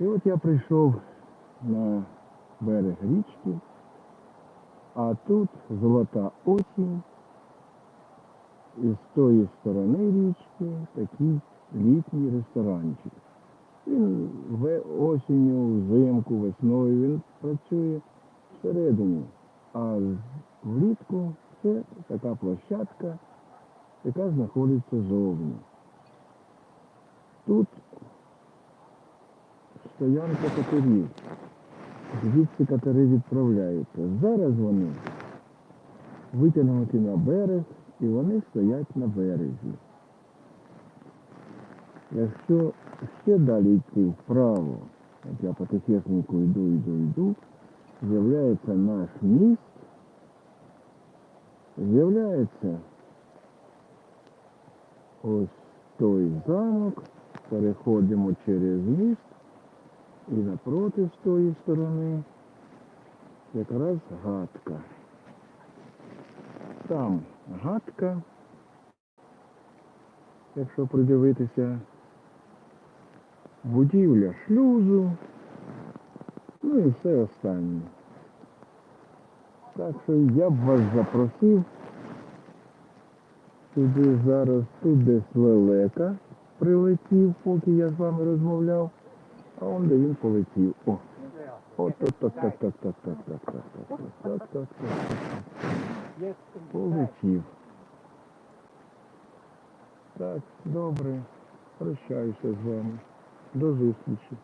І от я прийшов на берег річки, а тут золота осінь, і з тої сторони річки такий літній ресторанчик. Він ве- осінню, взимку, весною він працює всередині, а влітку це така площадка, яка знаходиться зовні. Тут стоянка катерів. Звідси катери відправляються. Зараз вони витягнуті на берег і вони стоять на березі. Якщо ще далі йти вправо, от я потихесеньку йду, йду, йду, з'являється наш міст, з'являється ось той замок, переходимо через міст і напроти з тої сторони якраз гадка. Там гадка, якщо придивитися, будівля шлюзу, ну і все останнє. Так що я б вас запросив сюди зараз, тут десь лелека прилетів, поки я з вами розмовляв, а он де він полетів. О, от так, так, так, так, так, так, так, так, так, так, так, так, так. Полетів. Так, добре. Прощаюся з вами. До зустрічі.